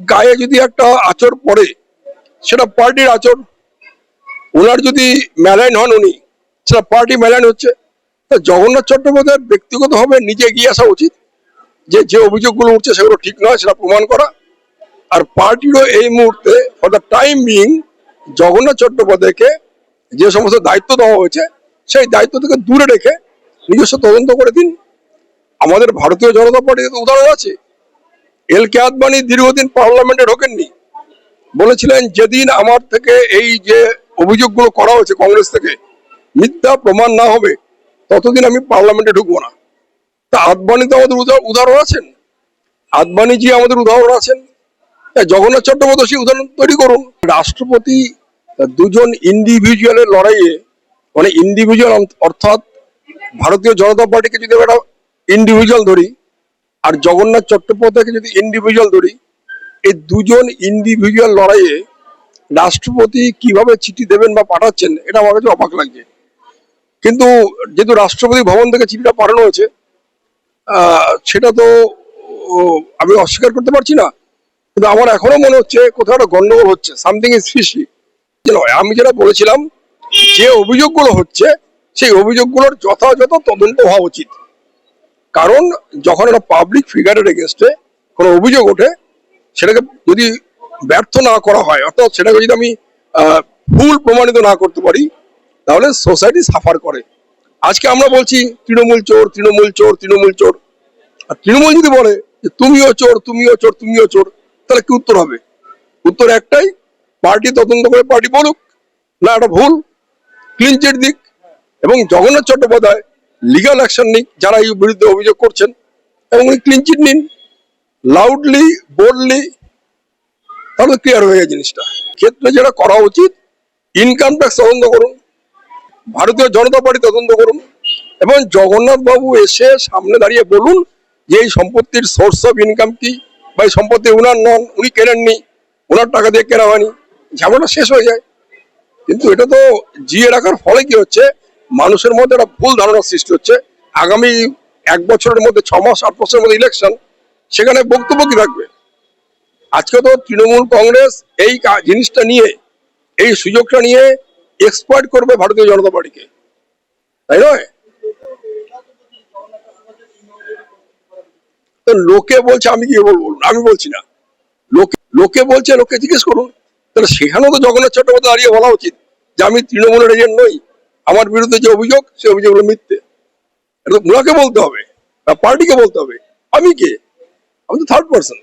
গায়ে যদি একটা আচর পড়ে, সেটা পার্টির আচর। ওনার যদি মেলাইন হন উনি, সেটা পার্টি মেলাইন হচ্ছে। জগন্নাথ চট্টোপাধ্যায়ের ব্যক্তিগতভাবে নিজে এগিয়ে আসা উচিত। যে যে অভিযোগগুলো উঠছে সেগুলো ঠিক নয়, সেটা প্রমাণ করা। আর পার্টিরও এই মুহূর্তে for the time being Jagannath চট্টোপাধ্যায়কে যে সমস্ত দায়িত্ব দেওয়া হয়েছে, সেই দায়িত্ব থেকে দূরে রেখে নিজস্ব তদন্ত করে দিন। আমাদের ভারতীয় জনতা পার্টিতে তো উদাহরণ আছে। এল কে আদবানি দীর্ঘদিন পার্লামেন্টে ঢোকেননি। বলেছিলেন, যেদিন আমার থেকে এই যে অভিযোগগুলো করা হয়েছে কংগ্রেস থেকে, মিথ্যা প্রমাণ না হবে, ততদিন আমি পার্লামেন্টে ঢুকবো না। তা আদবানি তো আমাদের উদাহরণ আছেন। আদবানি জি আমাদের উদাহরণ আছেন। জগন্নাথ চট্টোপাধ্যায় উদাহরণ তৈরি করুন। রাষ্ট্রপতি দুজন ইন্ডিভিজুয়ালের লড়াইয়ে মানে ইন্ডিভিজুয়াল অর্থাৎ ভারতীয় জনতা পার্টিকে যদি আমরা ইন্ডিভিজুয়াল ধরি আর জগন্নাথ চট্টোপাধ্যায়কে যদি ইন্ডিভিজুয়াল ধরি, এই দুজন ইন্ডিভিজুয়াল লড়াইয়ে রাষ্ট্রপতি কীভাবে চিঠি দেবেন বা পাঠাচ্ছেন, এটা আমার কাছে অবাক লাগছে। কিন্তু যেহেতু রাষ্ট্রপতি ভবন থেকে চিঠিটা পাঠানো হয়েছে সেটা তো আমি অস্বীকার করতে পারছি না। কিন্তু আমার এখনও মনে হচ্ছে কোথাও একটা গন্ডগোল হচ্ছে সামথিং ইজ নয়, আমি যেটা বলেছিলাম, যে অভিযোগগুলো হচ্ছে, সেই অভিযোগগুলোর যথাযথ তদন্ত হওয়া উচিত। কারণ যখন একটা পাবলিক ফিগারের এগেনস্টে কোনো অভিযোগ ওঠে, সেটাকে যদি ব্যর্থ না করা হয়, অর্থাৎ সেটাকে যদি আমি ভুল প্রমাণিত না করতে পারি, তাহলে সোসাইটি সাফার করে। আজকে আমরা বলছি তৃণমূল চোর তৃণমূল চোর তৃণমূল চোর। আর তৃণমূল যদি বলে যে তুমিও চোর তুমিও চোর তুমিও চোর, তাহলে কি উত্তর হবে? উত্তর একটাই, পার্টি তদন্ত করে পার্টি বলুক। না, এটা ভুল। ক্লিন চিট দিক। এবং জগন্নাথ চট্টোপাধ্যায় লিগাল অ্যাকশন নিক যারা এই বিরুদ্ধে অভিযোগ করছেন, এবং উনি ক্লিন চিট নিন লাউডলি বোল্ডলি তাহলে ক্লিয়ার হয়ে যায় জিনিসটা। ক্ষেত্রে যেটা করা উচিত ইনকাম ট্যাক্স তদন্ত করুন, ভারতীয় জনতা পার্টি তদন্ত করুন, এবং জগন্নাথ বাবু এসে সামনে দাঁড়িয়ে বলুন যে এই সম্পত্তির সোর্স অফ ইনকাম কি, বা এই সম্পত্তি উনার নন, উনি কেনেননি ওনার টাকা দিয়ে কেনা হয়নি ঝামেলা শেষ হয়ে যায়। কিন্তু এটা তো জিয়ে রাখার ফলে কি হচ্ছে মানুষের মধ্যে একটা ভুল ধারণার সৃষ্টি হচ্ছে। আগামী এক বছরের মধ্যে, ছ মাস, আট বছরের মধ্যে ইলেকশন সেখানে বক্তব্য কি থাকবে? আজকে তো তৃণমূল কংগ্রেস এই জিনিসটা নিয়ে, এই সুযোগটা নিয়ে এক্সপার্ট করবে ভারতীয় জনতা পার্টিকে। তাই নয়? তো লোকে বলছে, আমি কি বলব? আমি বলছি না। লোকে লোকে বলছে, লোকে জিজ্ঞেস করুন। তাহলে সেখানেও তো জগন্নাথ চট্টোপাধ্যায় দাঁড়িয়ে বলা উচিত যে আমি তৃণমূলের এজেন্ট নই। আমার বিরুদ্ধে যে অভিযোগ, সে অভিযোগগুলো মিথ্যে। এটা তো বলতে হবে পার্টিকে বলতে হবে। আমি কে? আমি তো থার্ড পার্সন